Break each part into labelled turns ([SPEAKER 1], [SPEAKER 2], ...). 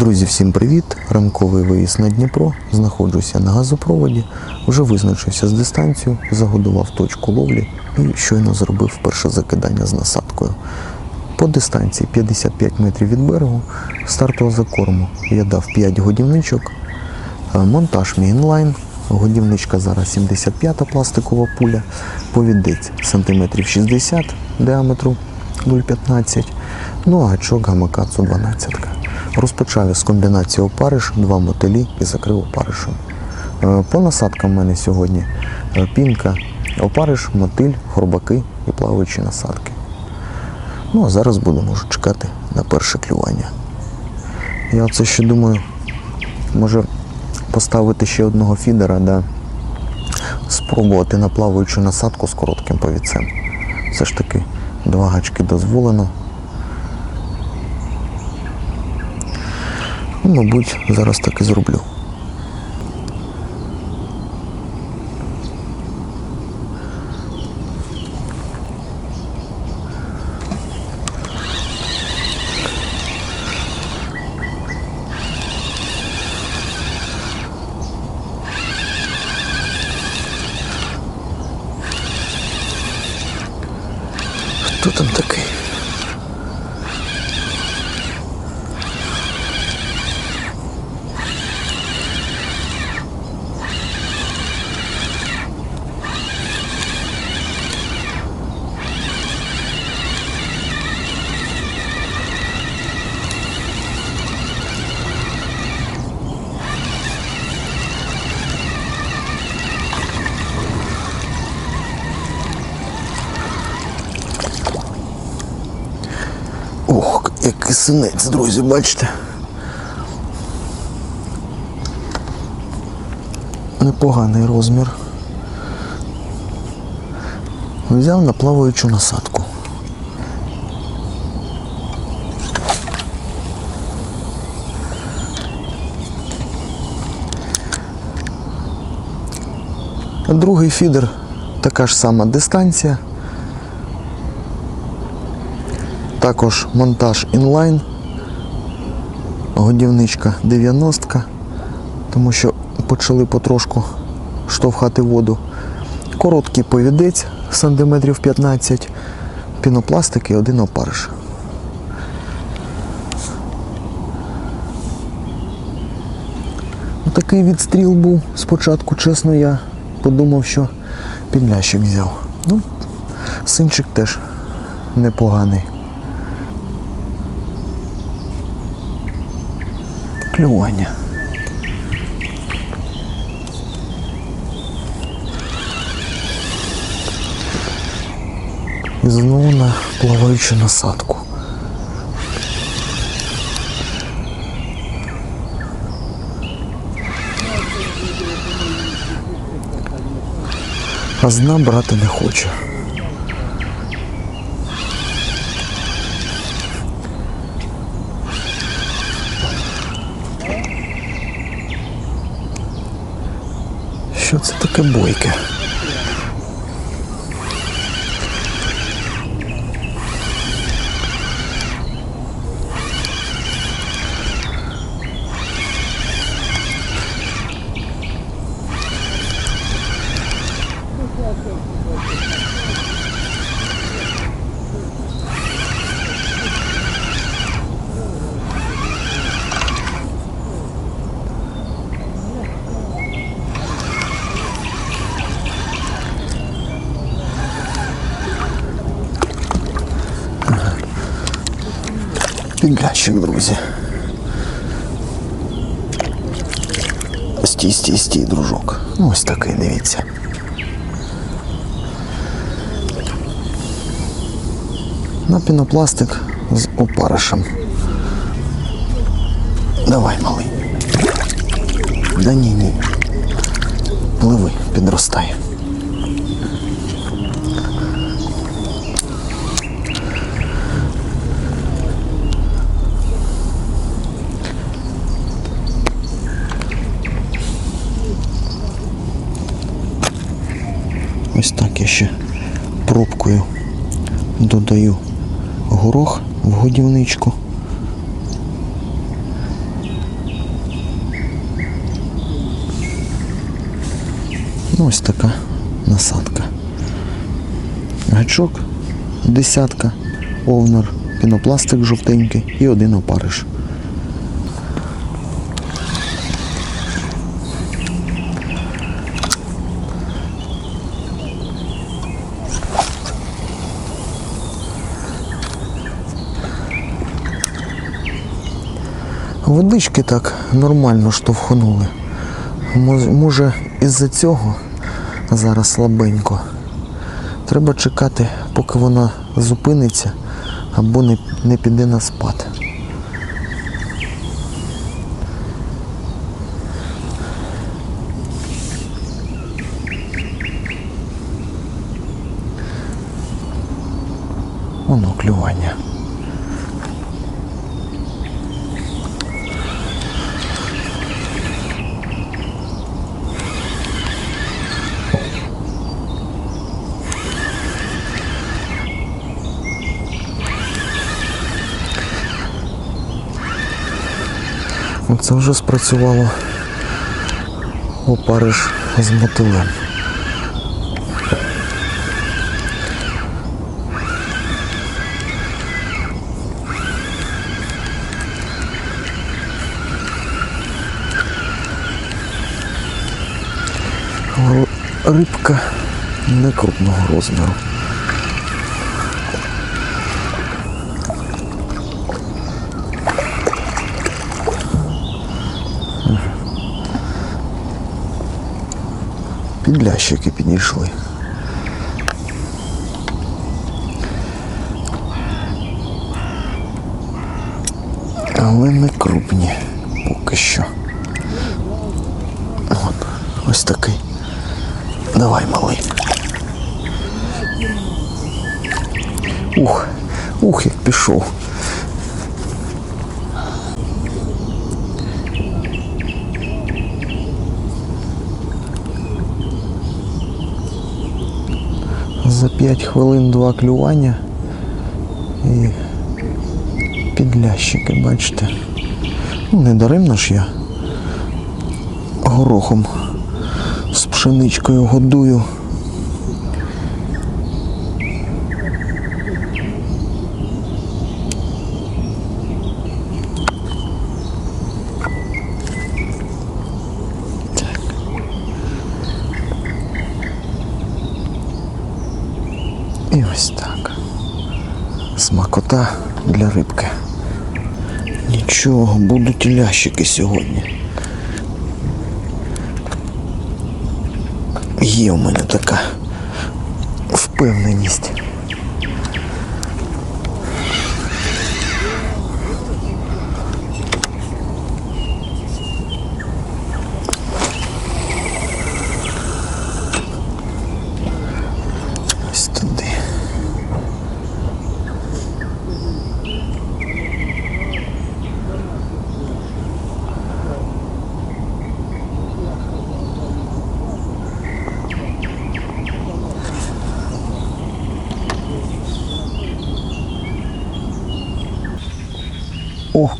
[SPEAKER 1] Друзі, всім привіт! Ранковий виїзд на Дніпро. Знаходжуся на газопроводі. Вже визначився з дистанцією, загодував точку ловлі і щойно зробив перше закидання з насадкою. По дистанції 55 метрів від берегу стартового закорму я дав 5 годівничок. Е, Монтаж мій інлайн. Годівничка зараз 75-та пластикова пуля, повідець сантиметрів 60 діаметру 0,15, ну а гачок гамакацу 12. Розпочав з комбінації опариш, два мотилі і закрив опаришем. Е, По насадкам в мене сьогодні е, пінка, опариш, мотиль, горбаки і плаваючі насадки. Ну а зараз будемо вже чекати на перше клювання. Я оце ще думаю, може поставити ще одного фідера, да, спробувати на плаваючу насадку з коротким повіцем. Все ж таки два гачки дозволено. Ну, мабуть, зараз так і зроблю. Хто там такий? Ох, який синець, друзі, бачите? Непоганий розмір. Взяв на плаваючу насадку. Другий фідер така ж сама дистанція. Також монтаж інлайн, годівничка 90, тому що почали потрошку штовхати воду. Короткий повідець сантиметрів 15, пінопластик і один опариш. Такий відстріл був спочатку, чесно, я подумав, що підлящик взяв. Ну, синчик теж непоганий. Клювання. І знову на плаваючу насадку. А зна брати не хоче. Що це таке бойке? Підлящик, друзі. Стій, стій, стій, дружок. Ну, ось такий, дивіться. На пінопластик з опаришем. Давай, малий. Да ні, ні. Пливи, підростай. ще пробкою додаю горох в годівничку. Ну, Ось така насадка. Гачок, десятка, овнер, пінопластик жовтенький і один опариш. Водички так нормально штовхнули. Може, із-за цього зараз слабенько. Треба чекати, поки вона зупиниться або не, не піде на спад. Воно клювання. Оце вже спрацювало опариш з мотилем. Рибка не крупного розміру. Підлящики підійшли. Але не крупні поки що. От, ось такий. Давай, малий. Ух, ух, як пішов. За 5 хвилин два клювання і підлящики, бачите. Ну, не даремно ж я горохом з пшеничкою годую. Так. І ось так. Смакота для рибки. Нічого, будуть лящики сьогодні. Є в мене така впевненість.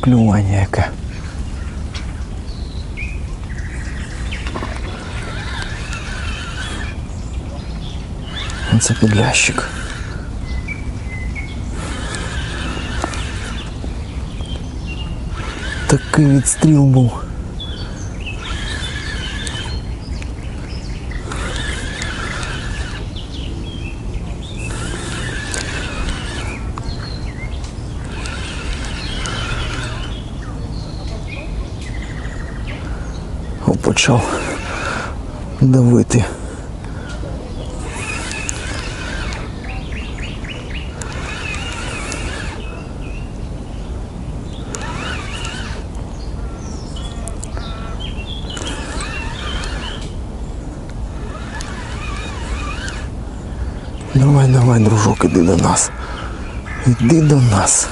[SPEAKER 1] Ох, клювання яке. Це підлящик. Такий відстріл був. Почав давити. Давай, давай, дружок, іди до нас. Іди до нас.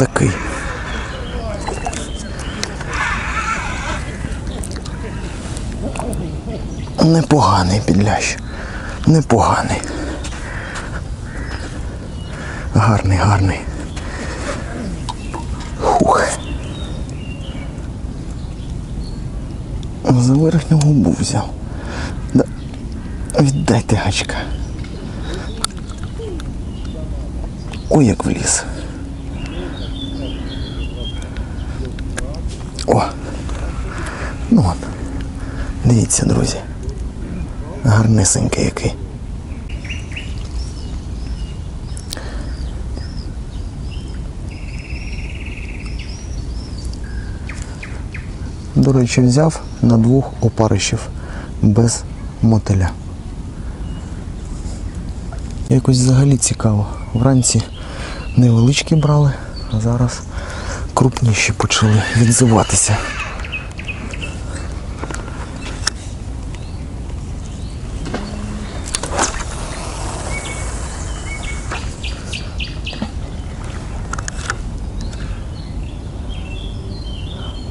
[SPEAKER 1] такий. Непоганий підлящ. Непоганий. Гарний, гарний. Хух. За верхню губу взяв. Да. Віддайте гачка. Ой, як в ліс. О! Ну от. Дивіться, друзі. Гарнисенький який. До речі, взяв на двох опаришів без мотиля. Якось взагалі цікаво. Вранці невеличкі брали, а зараз крупніші почали відзиватися.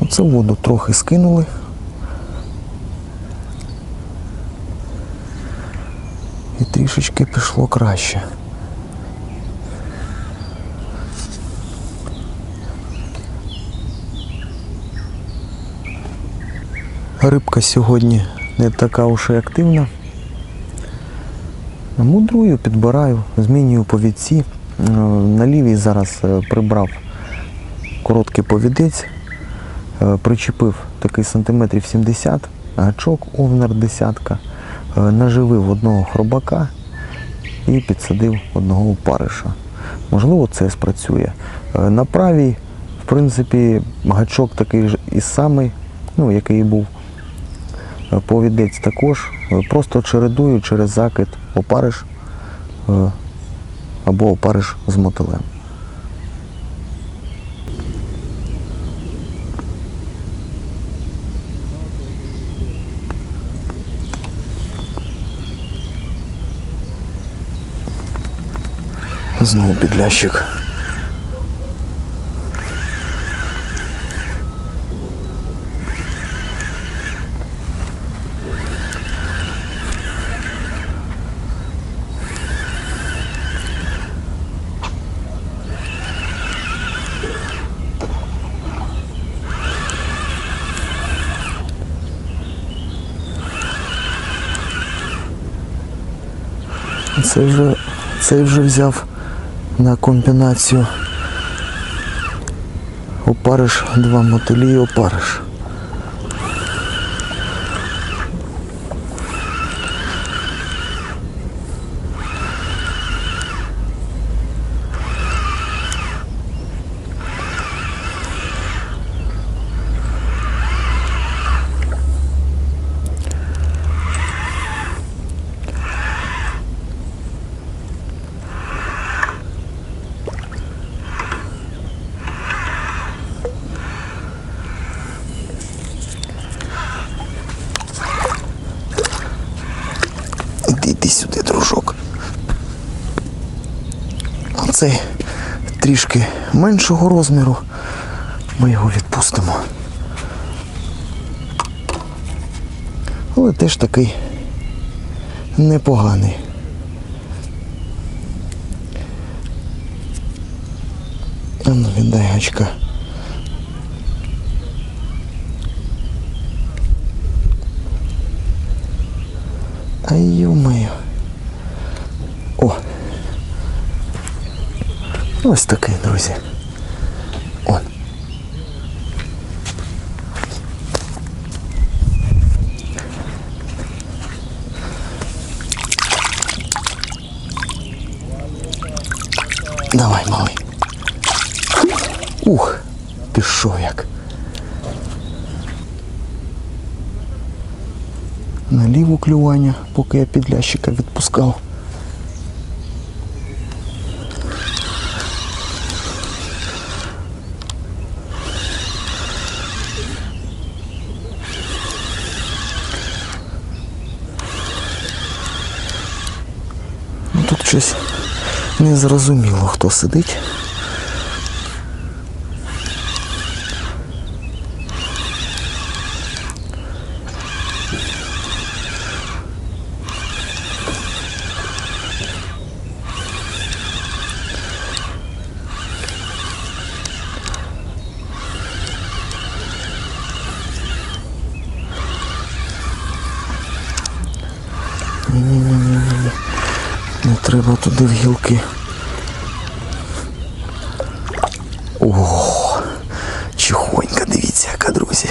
[SPEAKER 1] Оце воду трохи скинули. І трішечки пішло краще. Рибка сьогодні не така уж і активна. Мудрую, підбираю, змінюю повідці. Е, На лівій зараз е, прибрав короткий повідець, е, причепив такий сантиметрів 70, гачок овнер десятка, наживив одного хробака і підсадив одного опариша. Можливо, це спрацює. На правій, в принципі, гачок такий ж і самий, ну, який був. Повідець також. Е, Просто чередую через закид опариш е, або опариш з мотилем. Знову підлящик. Це вже, цей вже взяв на комбінацію. Опариш, два мотилі і опариш. Іди, іди сюди, дружок. Оцей трішки меншого розміру. Ми його відпустимо. Але теж такий непоганий. А ну віддай гачка. Ай, ё-моё. Ось такий, друзі. Он. Давай, малий. Ух, пішов як. на ліву клювання, поки я підлящика відпускав. Щось незрозуміло, хто сидить. Треба туди в гілки. О, чихонька, дивіться, яка, друзі.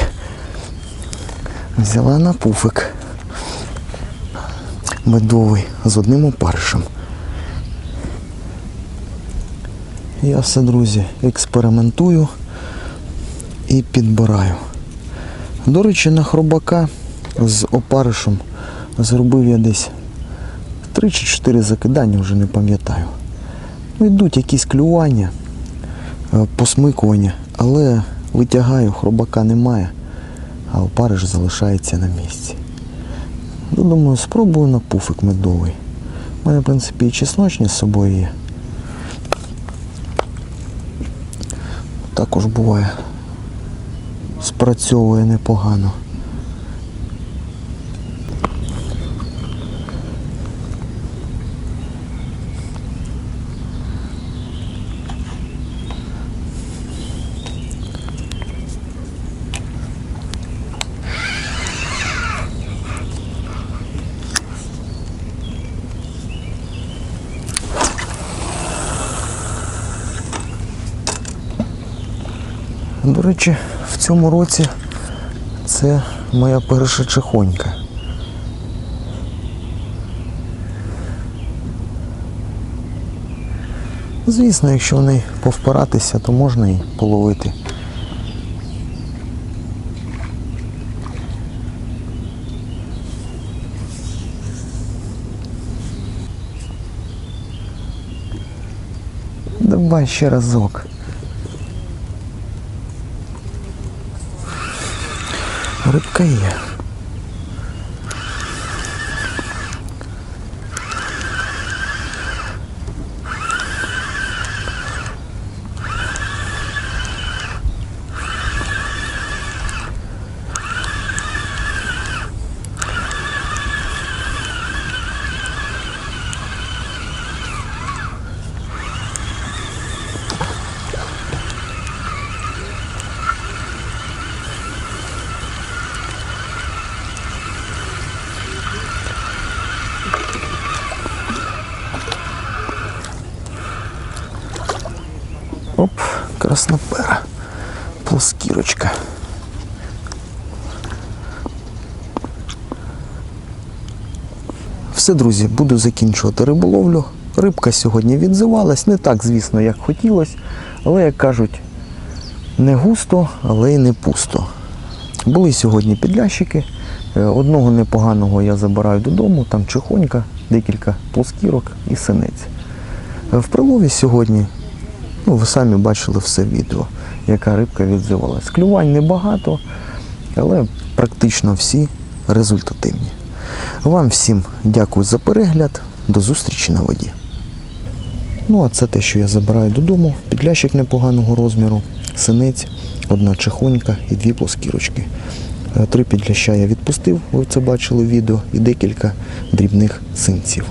[SPEAKER 1] Взяла на пуфик. Медовий з одним опаришем. Я все, друзі, експериментую і підбираю. До речі, на хробака з опаришем зробив я десь 3 чи 4 закидання, вже не пам'ятаю. Йдуть якісь клювання, е, посмикування, але витягаю, хробака немає, а опариш залишається на місці. Ну, думаю, спробую на пуфик медовий. У мене, в принципі, і чесночні з собою є. Також буває. Спрацьовує непогано. До речі, в цьому році це моя перша чехонька. Звісно, якщо в неї повпиратися, то можна і половити. Давай ще разок. Рибка є. Краснопера. Плоскірочка. Все, друзі, буду закінчувати риболовлю. Рибка сьогодні відзивалась, не так, звісно, як хотілося, але, як кажуть, не густо, але й не пусто. Були сьогодні підлящики. Е, Одного непоганого я забираю додому, там чехонька, декілька плоскірок і синець. Е, В прилові сьогодні Ну, ви самі бачили все відео, яка рибка відзивалась. Клювань небагато, але практично всі результативні. Вам всім дякую за перегляд. До зустрічі на воді. Ну, а це те, що я забираю додому. Підлящик непоганого розміру, синець, одна чехонька і дві плоскірочки. Е, Три підляща я відпустив, ви це бачили в відео, і декілька дрібних синців.